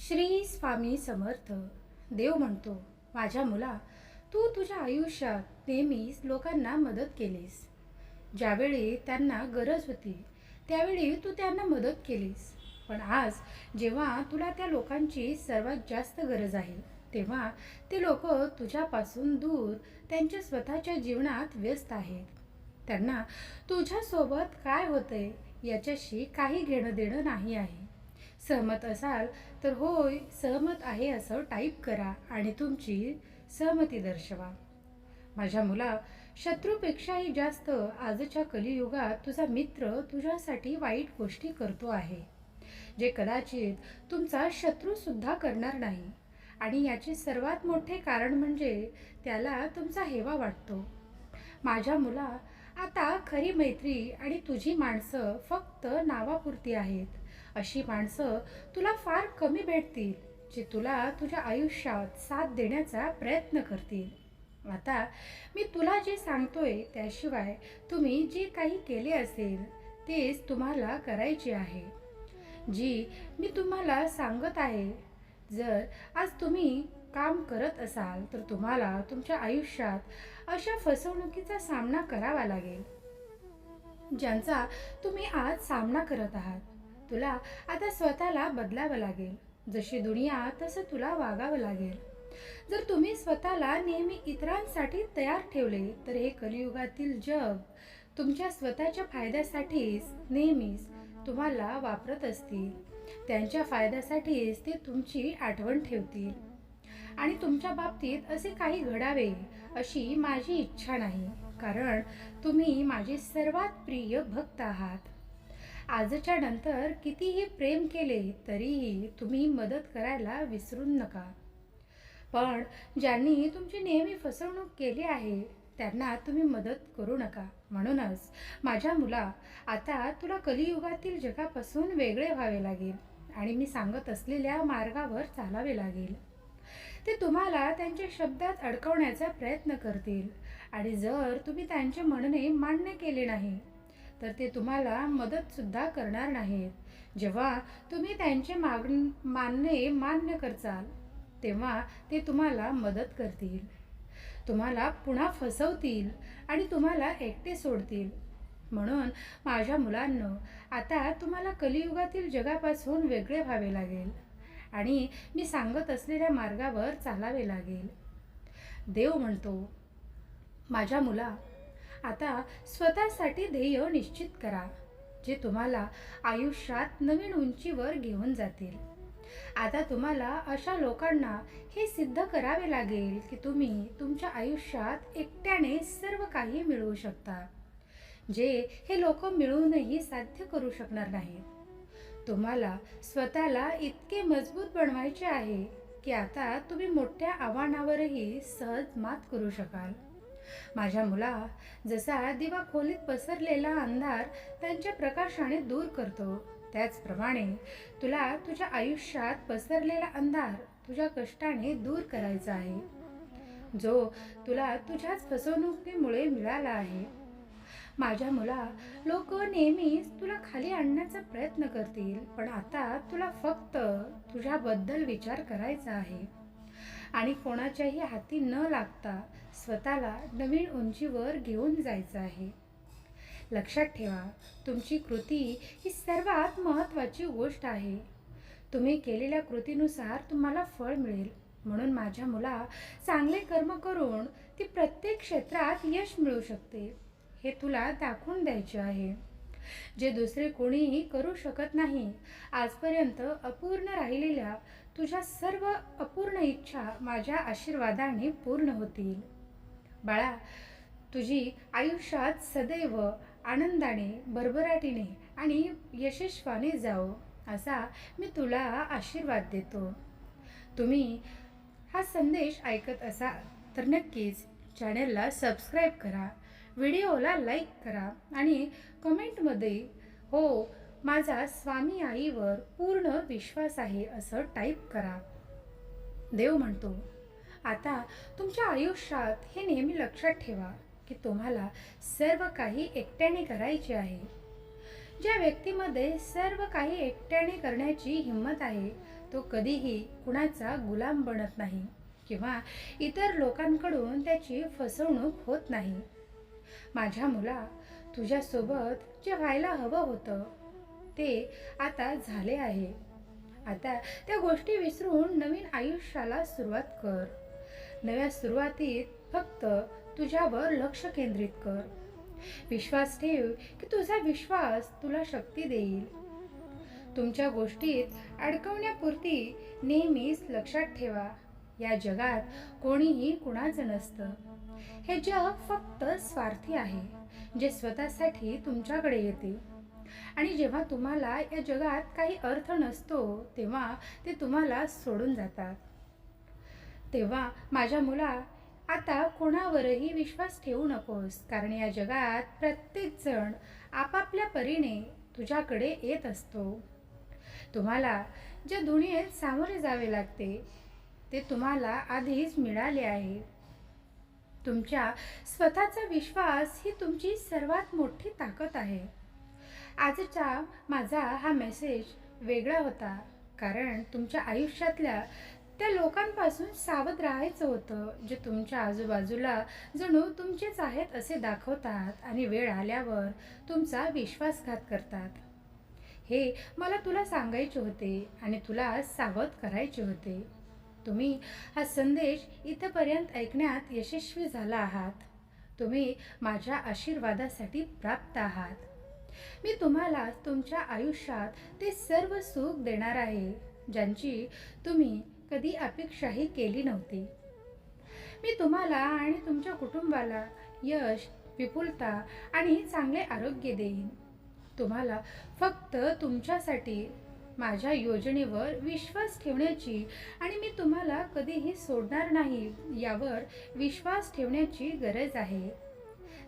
श्री स्वामी समर्थ. देव म्हणतो माझ्या मुला तू तुझ्या आयुष्यात नेहमीच लोकांना मदत केलीस. ज्यावेळी त्यांना गरज होती त्यावेळी तू त्यांना मदत केलीस. पण आज जेव्हा तुला त्या लोकांची सर्वात जास्त गरज आहे तेव्हा ते लोक तुझ्यापासून दूर त्यांच्या स्वतःच्या जीवनात व्यस्त आहेत. त्यांना तुझ्यासोबत काय होतंय याच्याशी काही घेणं देणं नाही आहे. सहमत असाल तर होय सहमत आहे असं टाईप करा आणि तुमची सहमती दर्शवा. माझ्या मुला शत्रूपेक्षाही जास्त आजच्या कलियुगात तुझा मित्र तुझ्यासाठी वाईट गोष्टी करतो आहे जे कदाचित तुमचा शत्रूसुद्धा करणार नाही. आणि याचे सर्वात मोठे कारण म्हणजे त्याला तुमचा हेवा वाटतो. माझ्या मुला आता खरी मैत्री आणि तुझी माणसं फक्त नावापुरती आहेत. अशी माणसं तुला फार कमी भेटतील जे तुला तुझ्या आयुष्यात साथ देण्याचा प्रयत्न करतील. आता मी तुला जे सांगतोय त्याशिवाय तुम्ही जे काही केले असेल तेच तुम्हाला करायचे आहे. जी मी तुम्हाला सांगत आहे जर आज तुम्ही काम करत असाल तर तुम्हाला तुमच्या आयुष्यात अशा फसवणुकीचा सामना करावा लागेल ज्यांचा तुम्ही आज सामना करत आहात. तुला आता स्वतःला बदलावं लागेल. जशी दुनिया तसं तुला वागावं लागेल. जर तुम्ही स्वतःला नेहमी इतरांसाठी तयार ठेवले तर हे कलियुगातील जग तुमच्या स्वतःच्या फायद्यासाठीच नेहमीच तुम्हाला वापरत असतील. त्यांच्या फायद्यासाठीच ते तुमची आठवण ठेवतील. आणि तुमच्या बाबतीत असे काही घडावे अशी माझी इच्छा नाही. कारण तुम्ही माझे सर्वात प्रिय भक्त आहात. आजच्या नंतर कितीही प्रेम केले तरीही तुम्ही मदत करायला विसरून नका. पण ज्यांनी तुमची नेहमी फसवणूक केली आहे त्यांना तुम्ही मदत करू नका. म्हणूनच माझ्या मुला आता तुला कलियुगातील जगापासून वेगळे व्हावे लागेल आणि मी सांगत असलेल्या मार्गावर चालावे लागेल. ते तुम्हाला त्यांच्या शब्दात अडकवण्याचा प्रयत्न करतील आणि जर तुम्ही त्यांचे म्हणणे मान्य केले नाही तर ते तुम्हाला मदतसुद्धा करणार नाहीत. जेव्हा तुम्ही त्यांचे माग मानणे मान्य करचाल तेव्हा ते तुम्हाला मदत करतील. तुम्हाला पुन्हा फसवतील आणि तुम्हाला एकटे सोडतील. म्हणून माझ्या मुलांनो आता तुम्हाला कलियुगातील जगापासून वेगळे व्हावे लागेल आणि मी सांगत असलेल्या मार्गावर चालावे लागेल. देव म्हणतो माझ्या मुला आता स्वतःसाठी ध्येय निश्चित करा जे तुम्हाला आयुष्यात नवीन उंचीवर घेऊन जातील. आता तुम्हाला अशा लोकांना हे सिद्ध करावे लागेल की तुम्ही तुमच्या आयुष्यात एकट्याने सर्व काही मिळवू शकता जे हे लोक मिळूनही साध्य करू शकणार नाहीत. तुम्हाला स्वतःला इतके मजबूत बनवायचे आहे की आता तुम्ही मोठ्या आव्हानावरही सहज मात करू शकाल. माझ्या मुला जसा दिवा खोलीत पसरलेला अंधार त्यांच्या प्रकाशाने दूर करतो त्याचप्रमाणे तुला तुझ्या आयुष्यात पसरलेला अंधार तुझ्या कष्टाने दूर करायचा आहे. जो तुला तुझ्याच फसवणुकीमुळे मिळाला आहे. माझ्या मुला लोक नेहमीच तुला खाली आणण्याचा प्रयत्न करतील पण आता तुला फक्त तुझ्याबद्दल विचार करायचा आहे. आणि कोणाच्याही हाती न लागता स्वतःला नवीन उंचीवर घेऊन जायचं आहे. लक्षात ठेवा तुमची कृती ही सर्वात महत्त्वाची गोष्ट आहे. तुम्ही केलेल्या कृतीनुसार तुम्हाला फळ मिळेल. म्हणून माझ्या मुला चांगले कर्म करून ती प्रत्येक क्षेत्रात यश मिळू शकते. हे तुला दाखवून द्यायचे आहे. जे दुसरे कोणीही करू शकत नाही आजपर्यंत अपूर्ण राहिलेल्या तुझ्या सर्व अपूर्ण इच्छा माझ्या आशीर्वादाने पूर्ण होतील. बाळा तुझी आयुष्यात सदैव आनंदाने भरभराटीने आणि यशस्वाने जाओ असा मी तुला आशीर्वाद देतो. तुम्ही हा संदेश ऐकत असाल तर नक्कीच चॅनलला सबस्क्राईब करा व्हिडिओला लाईक करा आणि कमेंटमध्ये हो माझा स्वामी आईवर पूर्ण विश्वास आहे असं टाईप करा. देव म्हणतो आता तुमच्या आयुष्यात हे नेहमी लक्षात ठेवा की तुम्हाला सर्व काही एकट्याने करायचे आहे. ज्या व्यक्तीमध्ये सर्व काही एकट्याने करण्याची हिंमत आहे तो कधीही कुणाचा गुलाम बनत नाही किंवा इतर लोकांकडून त्याची फसवणूक होत नाही. माझ्या मुला तुझ्यासोबत जे व्हायला हवं होतं ते आता झाले आहे. आता त्या गोष्टी विसरून नवीन आयुष्याला सुरुवात कर. नव्या सुरुवातीत फक्त तुझ्यावर लक्ष केंद्रित कर. विश्वास ठेव की तुझा विश्वास तुला शक्ती देईल. तुमच्या गोष्टीत अडकवण्यापुरती नेहमीच लक्षात ठेवा. या जगात कोणीही कुणाचं नसतं. हे जग फक्त स्वार्थी आहे जे स्वतःसाठी तुमच्याकडे येते. आणि जेव्हा तुम्हाला या जगात काही अर्थ नसतो तेव्हा ते तुम्हाला सोडून जातात. तेव्हा माझ्या मुला आता कोणावरही विश्वास ठेवू नकोस कारण या जगात प्रत्येकजण आपापल्या परीने तुझ्याकडे येत असतो. तुम्हाला ज्या दुनियेत सामोरे जावे लागते ते तुम्हाला आधीच मिळाले आहे. तुमच्या स्वतःचा विश्वास ही तुमची सर्वात मोठी ताकद आहे. आजचा माझा हा मेसेज वेगळा होता. कारण तुमच्या आयुष्यातल्या त्या लोकांपासून सावध राहायचं होतं जे तुमच्या आजूबाजूला जणू तुमचेच आहेत असे दाखवतात आणि वेळ आल्यावर तुमचा विश्वासघात करतात. हे मला तुला सांगायचे होते आणि तुला सावध करायचे होते. तुम्ही हा संदेश इथंपर्यंत ऐकण्यात यशस्वी झाला आहात. तुम्ही माझ्या आशीर्वादासाठी प्राप्त आहात. मी तुम्हाला तुमच्या आयुष्यात ते सर्व सुख देणार आहे ज्यांची तुम्ही कधी अपेक्षाही केली नव्हती. मी तुम्हाला आणि तुमच्या कुटुंबाला यश विपुलता आणि चांगले आरोग्य देईन. तुम्हाला फक्त तुमच्यासाठी माझ्या योजनेवर विश्वास ठेवण्याची आणि मी तुम्हाला कधीही सोडणार नाही यावर विश्वास ठेवण्याची गरज आहे.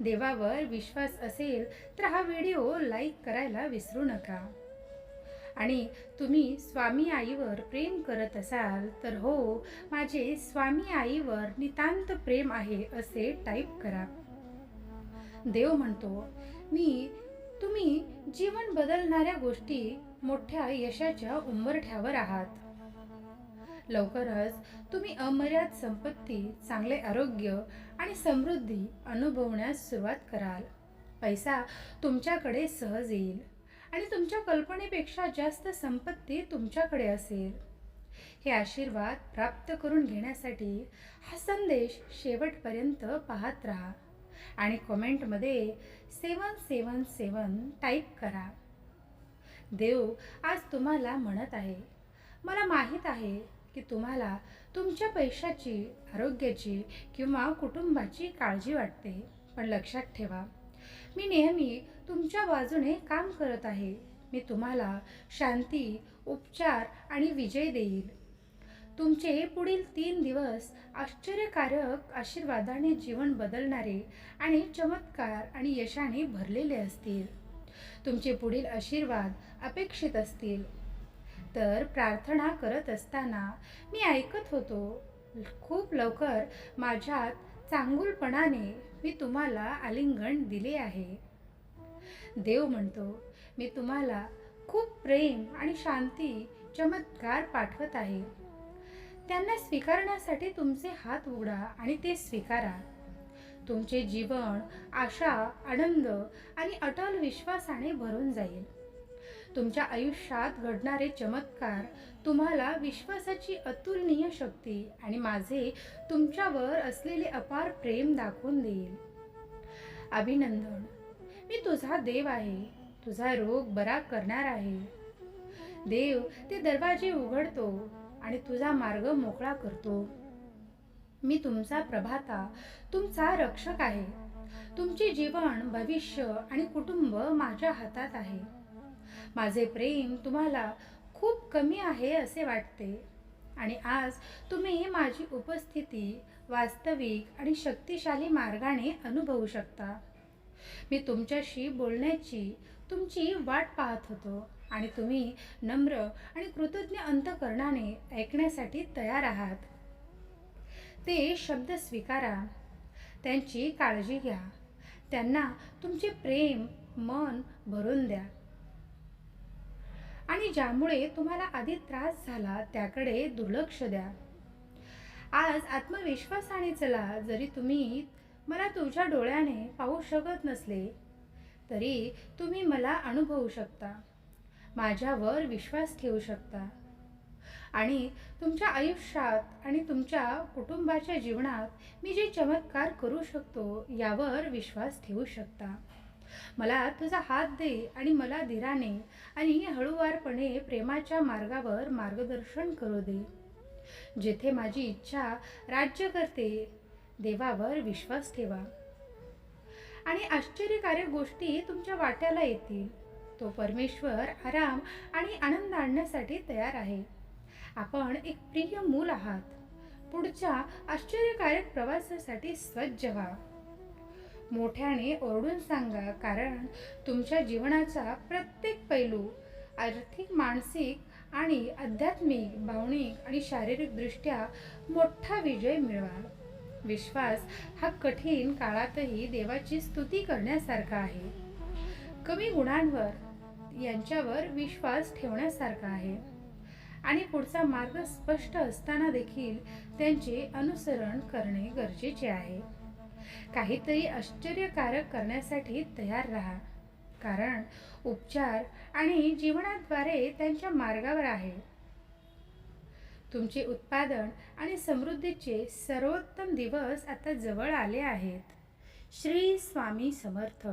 देवावर विश्वास असेल तर हा व्हिडिओ लाईक करायला विसरू नका. आणि तुम्ही स्वामी आईवर प्रेम करत असाल तर हो माझे स्वामी आईवर नितांत प्रेम आहे असे टाईप करा. देव म्हणतो मी तुम्ही जीवन बदलणाऱ्या गोष्टी मोठ्या यशाच्या उंबरठ्यावर आहात. लवकरच तुम्ही अमर्याद संपत्ती चांगले आरोग्य आणि समृद्धी अनुभवण्यास सुरुवात कराल. पैसा तुमच्याकडे सहज येईल आणि तुमच्या कल्पनेपेक्षा जास्त संपत्ती तुमच्याकडे असेल. हे आशीर्वाद प्राप्त करून घेण्यासाठी हा संदेश शेवटपर्यंत पाहत राहा आणि कमेंटमध्ये सेवन सेवन सेवन टाईप करा. देव आज तुम्हाला म्हणत आहे मला माहीत आहे की तुम्हाला तुमच्या पैशाची आरोग्याची किंवा कुटुंबाची काळजी वाटते. पण लक्षात ठेवा मी नेहमी तुमच्या बाजूने काम करत आहे. मी तुम्हाला शांती उपचार आणि विजय देईल तुमचे पुढील तीन दिवस आश्चर्यकारक आशीर्वादाने जीवन बदलणारे आणि चमत्कार आणि यशाने भरलेले असतील. तुमचे पुढील आशीर्वाद अपेक्षित असतील. तर प्रार्थना करत असताना मी ऐकत होतो खूप लवकर माझ्यात चांगुलपणाने मी तुम्हाला आलिंगन दिले आहे. देव म्हणतो मी तुम्हाला खूप प्रेम आणि शांती चमत्कार पाठवत आहे. त्यांना स्वीकारण्यासाठी तुमचे हात उघडा आणि ते स्वीकारा. तुमचे जीवन आशा आनंद आणि अटल विश्वासाने भरून जाईल. तुमच्या आयुष्यात घडणारे चमत्कार तुम्हाला विश्वासाची अतुलनीय शक्ती आणि माझे तुमच्यावर असलेले अपार प्रेम दाखवून देईल. अभिनंदन. मी तुझा देव आहे. तुझा रोग बरा करणार आहे. देव ते दरवाजे उघडतो आणि तुझा मार्ग मोकळा करतो. मी तुमचा प्रभाता तुमचा रक्षक आहे. तुमचे जीवन भविष्य आणि कुटुंब माझ्या हातात आहे. माझे प्रेम तुम्हाला खूप कमी आहे असे वाटते. आणि आज तुम्ही माझी उपस्थिती वास्तविक आणि शक्तिशाली मार्गाने अनुभवू शकता. मी तुमच्याशी बोलण्याची तुमची वाट पाहत होतो आणि तुम्ही नम्र आणि कृतज्ञ अंतकरणाने ऐकण्यासाठी तयार आहात. ते शब्द स्वीकारा. त्यांची काळजी घ्या. त्यांना तुमचे प्रेम मन भरून द्या. आणि ज्यामुळे तुम्हाला आधी त्रास झाला त्याकडे दुर्लक्ष द्या. आज आत्मविश्वासाने चला जरी तुम्ही मला तुमच्या डोळ्याने पाहू शकत नसले तरी तुम्ही मला अनुभवू शकता. माझ्यावर विश्वास ठेवू शकता. आणि तुमच्या आयुष्यात आणि तुमच्या कुटुंबाच्या जीवनात मी जे चमत्कार करू शकतो यावर विश्वास ठेवू शकता. मला तुझा हात दे आणि मला धीराने आणि हळूवारपणे प्रेमाच्या मार्गावर मार्गदर्शन करू दे. जेथे माझी इच्छा राज्य करते देवावर विश्वास ठेवा. आणि आश्चर्यकारक गोष्टी तुमच्या वाट्याला येतील. तो परमेश्वर आराम आणि आनंद आणण्यासाठी तयार आहे. आपण एक प्रिय मूल आहात. पुढच्या आश्चर्यकारक प्रवासासाठी सज्ज व्हा. मोठ्याने ओरडून सांगा कारण तुमच्या जीवनाचा प्रत्येक पैलू आर्थिक मानसिक आणि आध्यात्मिक भावनिक आणि शारीरिकदृष्ट्या मोठा विजय मिळवा. विश्वास हा कठीण काळातही देवाची स्तुती करण्यासारखा आहे. कमी गुणांवर यांच्यावर विश्वास ठेवण्यासारखा आहे. आणि पुढचा मार्ग स्पष्ट असताना देखील त्यांचे अनुसरण करणे गरजेचे आहे. काहीतरी आश्चर्यकारक करण्यासाठी तयार राहा. कारण उपचार आणि जीवनाद्वारे त्यांच्या मार्गावर आहे. तुमचे उत्पादन आणि समृद्धीचे सर्वोत्तम दिवस आता जवळ आले आहेत. श्री स्वामी समर्थ.